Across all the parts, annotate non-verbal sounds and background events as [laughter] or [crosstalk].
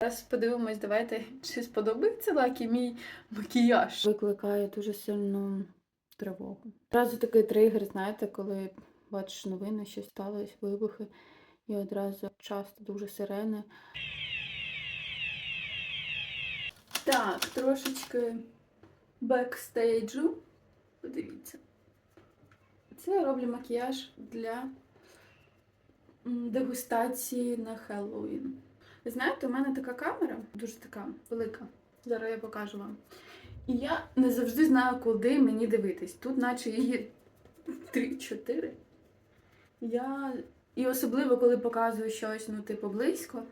Зараз подивимось, давайте, чи сподобається Лакі мій макіяж. Викликає дуже сильну тривогу. Одразу такий тригер, знаєте, коли бачиш новини, що сталося, вибухи, і одразу часто дуже сирени. Так, трошечки бекстейджу. Подивіться. Це я роблю макіяж для дегустації на Хеллоуін. Знаєте, у мене така камера, дуже така велика. Зараз я покажу вам. І я не завжди знаю, куди мені дивитись. Тут, наче її 3-4. Я... І особливо, коли показую щось, ну, типу, близько,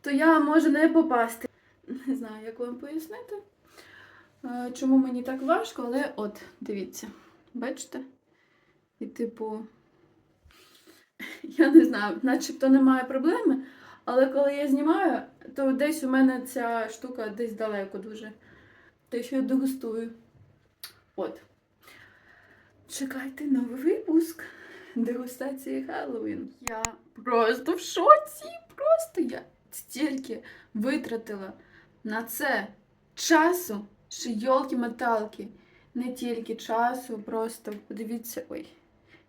то я можу не попасти. Не знаю, як вам пояснити, е, чому мені так важко, але от, дивіться, бачите? І, типу, [laughs] я не знаю, начебто немає проблеми, але коли я знімаю, то десь у мене ця штука десь далеко дуже. Те, що я дегустую. От. Чекайте новий випуск дегустації Хеллоуін. Я просто в шоці. Просто я стільки витратила на це часу, що йолки-металки. Не тільки часу, просто подивіться, ой.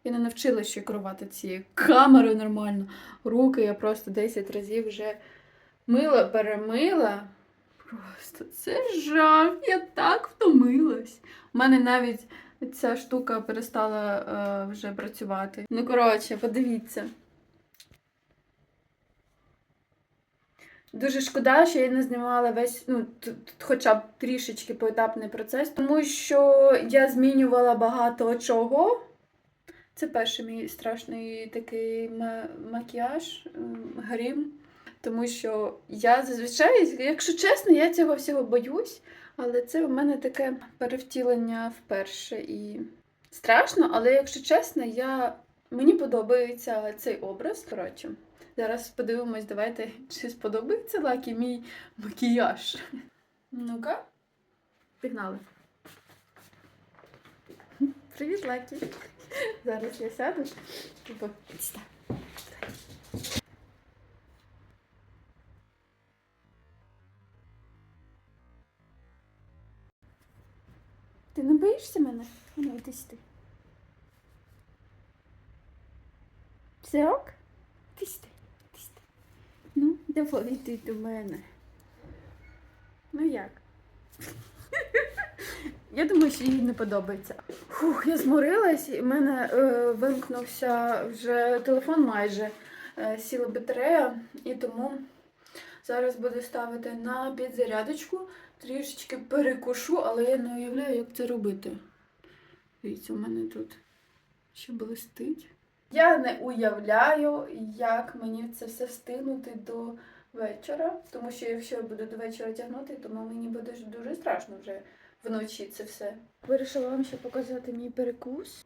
Я не навчилася ще керувати цією камерою нормально. Руки я просто 10 разів вже мила, перемила. Просто це жах, я так втомилась. У мене навіть ця штука перестала е, вже працювати. Ну, коротше, подивіться. Дуже шкода, що я не знімала весь, ну, т- т- хоча б трішечки поетапний процес, тому що я змінювала багато чого. Це перший мій страшний такий макіяж, грім. Тому що я зазвичай, якщо чесно, я цього всього боюсь, але це у мене таке перевтілення вперше і страшно, але якщо чесно, я... мені подобається цей образ. Коротше, зараз подивимось, давайте, чи сподобається Лакі мій макіяж. Ну-ка, пігнали. Привіт, Лакі. Зараз я сяду. Типу. Ти не боїшся мене? Ну, йди сюди. Все ок? Ти сюди. Ти сюди. Ну, давай йди до мене. Ну як? Я думаю, що їй не подобається. Фух, я зморилась, і в мене е, вимкнувся вже телефон майже е, сіла батарея, і тому зараз буду ставити на підзарядочку. Трішечки перекушу, але я не уявляю, як це робити. Дивіться, у мене тут ще блистить. Я не уявляю, як мені це все встигнути до вечора, тому що якщо я буду до вечора тягнути, то мені буде дуже страшно вже вночі це все. Вирішила вам ще показати мій перекус.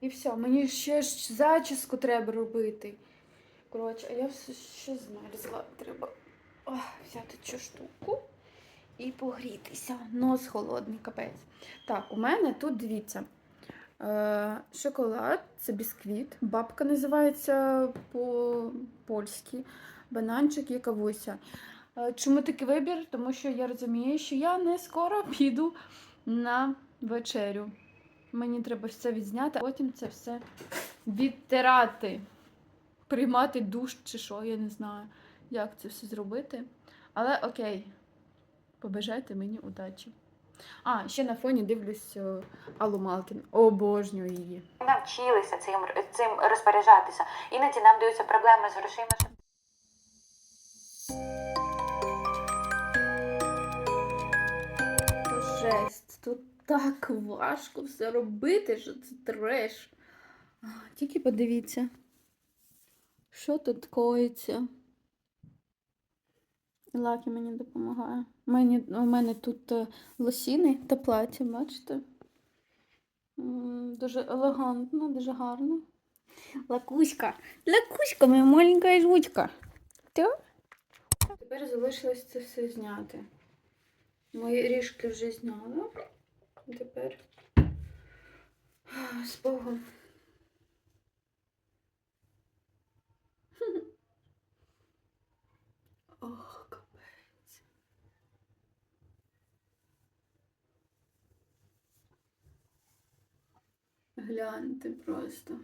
І все, мені ще ж зачіску треба робити. Коротше, а я все ще змерзла. Треба ох, взяти цю штуку і погрітися. Нос холодний, капець. Так, у мене тут дивіться. Е, шоколад, це бісквіт. Бабка називається по-польськи. Бананчик і кавуся. Е, Чому такий вибір? Тому що я розумію, що я не скоро [laughs] піду на вечерю. Мені треба все відзняти, а потім це все відтирати, приймати душ чи що, я не знаю, як це все зробити. Але окей, побажайте мені удачі. А, ще на фоні дивлюсь е, Аллу Малкін. Обожнюю її. навчилися цим, цим розпоряджатися. Іноді нам даються проблеми з грошима. Жесть, тут так важко все робити, що це треш. Тільки подивіться, що тут коїться. Лакі мені допомагає. Мені, у мене тут е, лосіни та плаття, бачите? Дуже елегантно, дуже гарно. Лакуська. Лакуська, моя маленька жучка. Тепер залишилось це все зняти. Мої ріжки вже зняла. Тепер з Богом. Ох, капець. Гляньте просто.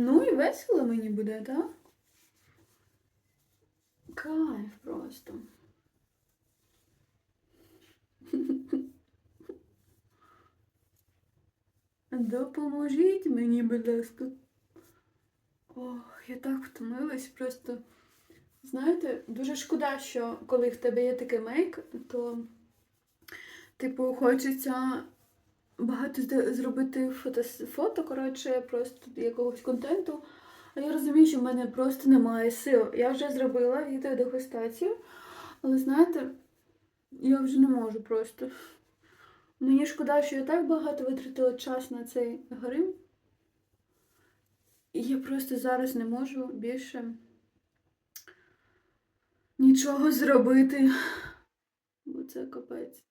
Ну і весело мені буде, так? Кайф просто. [laughs] Допоможіть мені, будь ласка. Ох, я так втомилась просто. Знаєте, дуже шкода, що коли в тебе є такий мейк, то, типу, хочеться багато зробити фото, фото, коротше, просто якогось контенту. А я розумію, що в мене просто немає сил. Я вже зробила відео дегустацію, але знаєте, я вже не можу просто. Мені шкода, що я так багато витратила час на цей грим. І я просто зараз не можу більше нічого зробити. Бо це капець.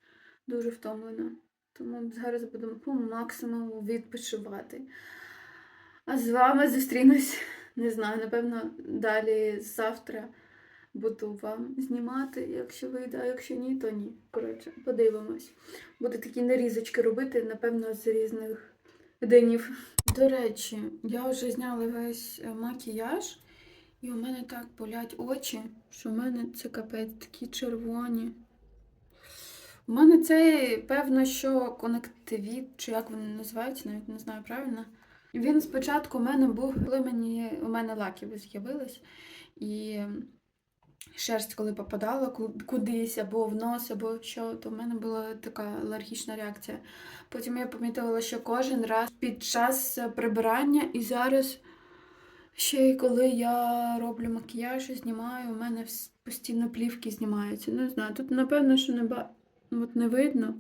Дуже втомлена. Тому зараз будемо по максимуму відпочивати. А з вами зустрінусь, не знаю, напевно, далі завтра буду вам знімати, якщо вийде, а якщо ні, то ні. Коротше, подивимось. Буду такі нарізочки робити, напевно, з різних днів. До речі, я вже зняла весь е, макіяж, і у мене так болять очі, що в мене це капець такі червоні. У мене це, певно, що конективіт, чи як вони називаються, навіть не знаю правильно. Він спочатку у мене був, коли мені, у мене лаки з'явились, і шерсть, коли попадала кудись, або в нос, або що, то в мене була така алергічна реакція. Потім я помітила, що кожен раз під час прибирання і зараз ще й коли я роблю макіяж і знімаю, у мене постійно плівки знімаються. Не знаю, тут напевно, що не, ба... От не видно.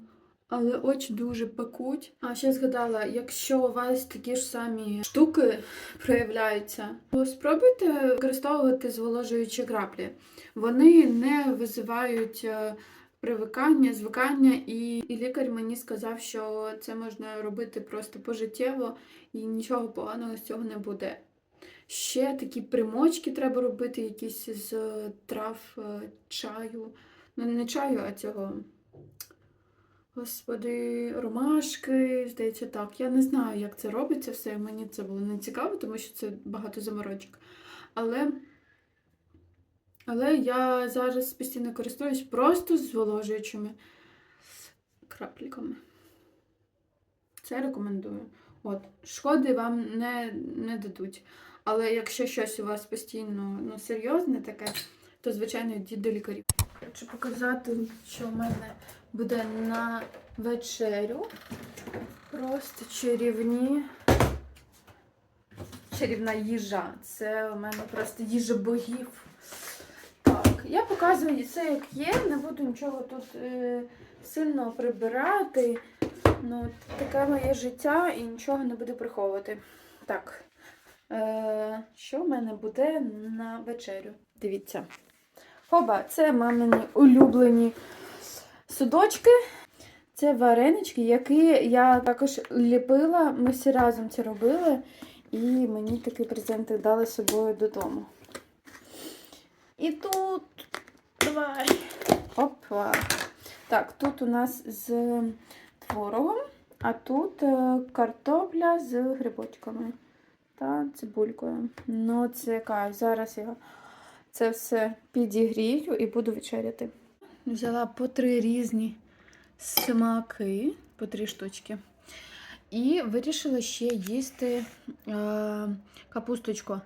Але очі дуже пекуть. А ще згадала, якщо у вас такі ж самі штуки проявляються, то спробуйте використовувати зволожуючі краплі. Вони не визивають е, привикання, звикання, і, і лікар мені сказав, що це можна робити просто пожиттєво і нічого поганого з цього не буде. Ще такі примочки треба робити, якісь з трав е, чаю. Ну, не чаю, а цього. Господи, ромашки, здається, так. Я не знаю, як це робиться все. Мені це було не цікаво, тому що це багато заморочок. Але, але я зараз постійно користуюсь просто зволожуючими крапліками. Це рекомендую. От, шкоди вам не, не дадуть. Але якщо щось у вас постійно ну, серйозне таке, то, звичайно, йдіть до лікарів. Хочу показати, що в мене буде на вечерю. Просто чарівні. Чарівна їжа. Це у мене просто їжа богів. Так, я показую це як є, не буду нічого тут е, сильно прибирати. Ну, таке моє життя і нічого не буду приховувати. Так. Е, що в мене буде на вечерю? Дивіться. Хоба, це мамині улюблені судочки. Це варенички, які я також ліпила. Ми всі разом це робили. І мені такі презенти дали з собою додому. І тут. Давай. Опа. Так, тут у нас з творогом, а тут е, картопля з грибочками та цибулькою. Ну, це кайф. Зараз я це все підігрію і буду вечеряти. Взяла по три різні смаки, по три штучки. І вирішила ще їсти е, капусточку.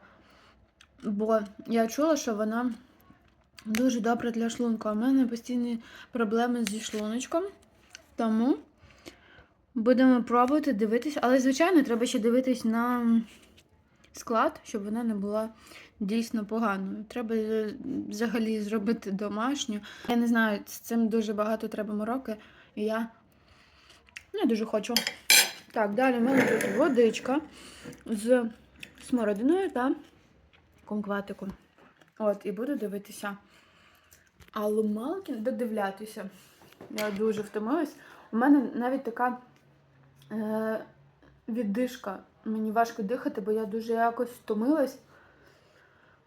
Бо я чула, що вона дуже добра для шлунку. В мене постійні проблеми зі шлуночком. Тому будемо пробувати дивитися. Але, звичайно, треба ще дивитись на склад, щоб вона не була дійсно поганою. Треба е, взагалі зробити домашню. Я не знаю, з цим дуже багато треба мороки, і я не дуже хочу. Так, далі в мене тут водичка з смородиною та кумкватиком. От, і буду дивитися. Аллу Малкін додивлятися. Я дуже втомилась. У мене навіть така е, віддишка. Мені важко дихати, бо я дуже якось втомилась.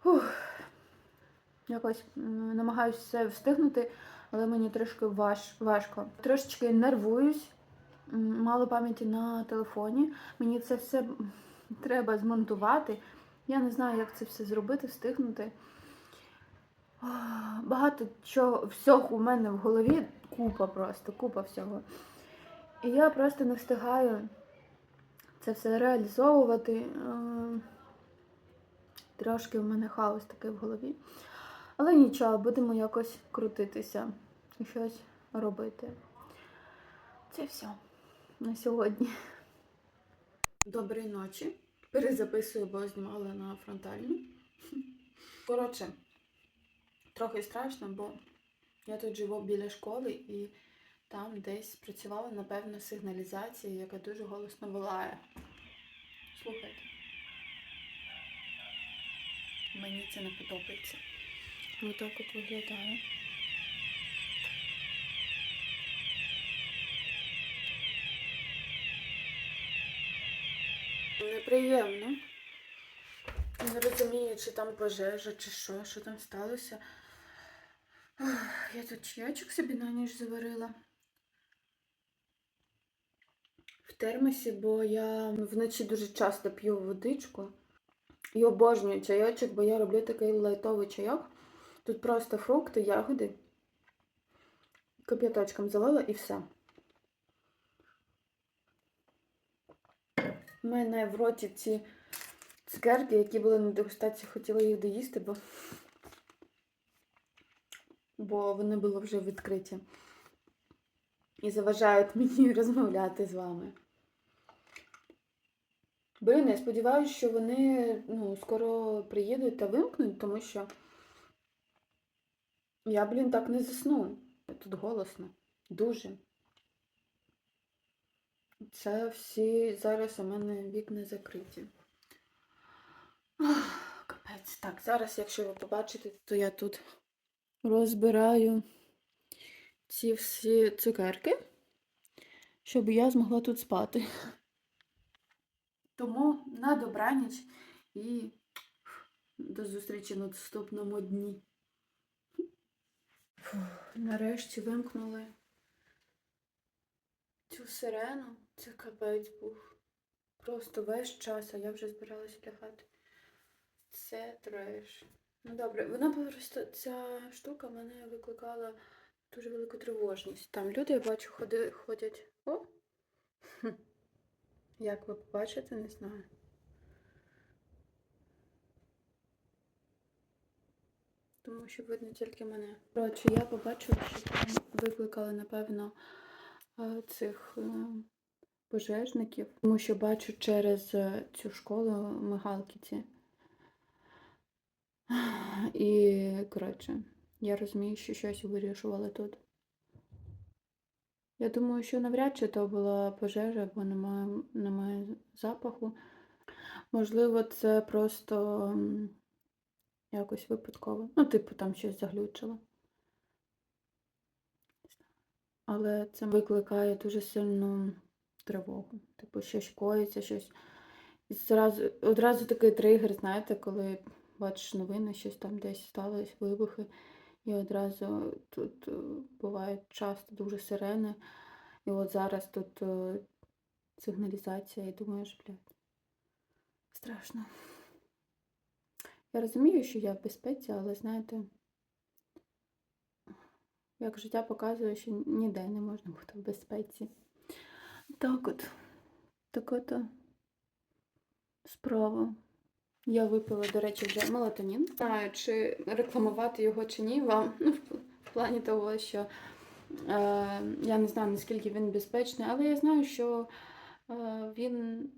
Фух. якось намагаюся все встигнути, але мені трошки важ, важко. Трошечки нервуюсь, мало пам'яті на телефоні. Мені це все треба змонтувати. Я не знаю, як це все зробити, встигнути. Багато чого всього у мене в голові, купа просто, купа всього. І я просто не встигаю це все реалізовувати. Трошки в мене хаос такий в голові. Але нічого, будемо якось крутитися і щось робити. Це все на сьогодні. Доброї ночі. Перезаписую, бо знімала на фронтальну. Коротше, трохи страшно, бо я тут живу біля школи і там десь працювала, напевно, сигналізація, яка дуже голосно волає. Слухайте. Мені це не подобається. Отак от виглядає. Неприємно. Не розумію, чи там пожежа, чи що, що там сталося. Я тут чайочок собі на ніч заварила. В термосі, бо я вночі дуже часто п'ю водичку. І обожнюю чайочок, бо я роблю такий лайтовий чайок. Тут просто фрукти, ягоди. Кип'яточком залила і все. У мене в роті ці цукерки, які були на дегустації, хотіла їх доїсти, бо, бо вони були вже відкриті. І заважають мені [laughs] розмовляти з вами. Блін, я сподіваюся, що вони ну, скоро приїдуть та вимкнуть, тому що я, блін, так не засну. Тут голосно. Дуже. Це всі зараз у мене вікна закриті. Ах, Капець. Так, зараз, якщо ви побачите, то я тут розбираю ці всі цукерки, щоб я змогла тут спати. Тому на добраніч і до зустрічі на наступному дні. Нарешті вимкнули цю сирену. Це капець був. Просто весь час, а я вже збиралася лягати. Це треш. Ну добре, вона просто ця штука мене викликала дуже велику тривожність. Там люди, я бачу, ходи, ходять. О! Як ви побачите, не знаю. Тому що видно тільки мене. Коротше, я побачила, що там викликали, напевно, е, цих е, пожежників, тому що бачу через е, цю школу мигалки ці. І, коротше, я розумію, що щось вирішували тут. Я думаю, що навряд чи то була пожежа, бо немає, немає запаху. Можливо, це просто якось випадково. Ну, типу, там щось заглючило. Але це викликає дуже сильну тривогу. Типу, щось коїться, щось. І зразу, одразу такий тригер, знаєте, коли бачиш новини, щось там десь сталося, вибухи. І одразу тут е, бувають часто дуже сирени. І от зараз тут е, сигналізація, і думаєш, блядь, страшно. Я розумію, що я в безпеці, але знаєте, як життя показує, що ніде не можна бути в безпеці. Так от, так от е, справа. Я випила, до речі, вже мелатонін. Не знаю, чи рекламувати його чи ні вам. Ну, в плані того, що е, я не знаю, наскільки він безпечний, але я знаю, що е, він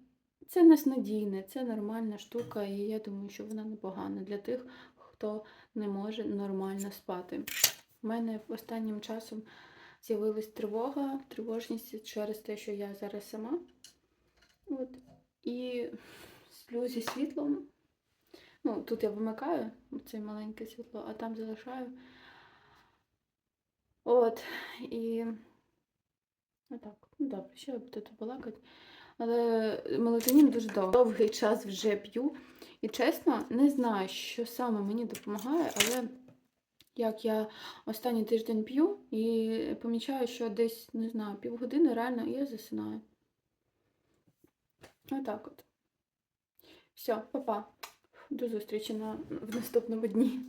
це неснадійне, це нормальна штука, і я думаю, що вона непогана для тих, хто не може нормально спати. У мене останнім часом з'явилась тривога, тривожність через те, що я зараз сама. От. І сплю зі світлом. Ну, тут я вимикаю це маленьке світло, а там залишаю. От. І отак. Ну добре, що я буду балакати. Але мелатонін дуже довго. довгий час вже п'ю. І чесно, не знаю, що саме мені допомагає, але як я останній тиждень п'ю, і помічаю, що десь, не знаю, півгодини реально я засинаю. Отак от. Все, па-па. До зустрічі на, в наступному дні.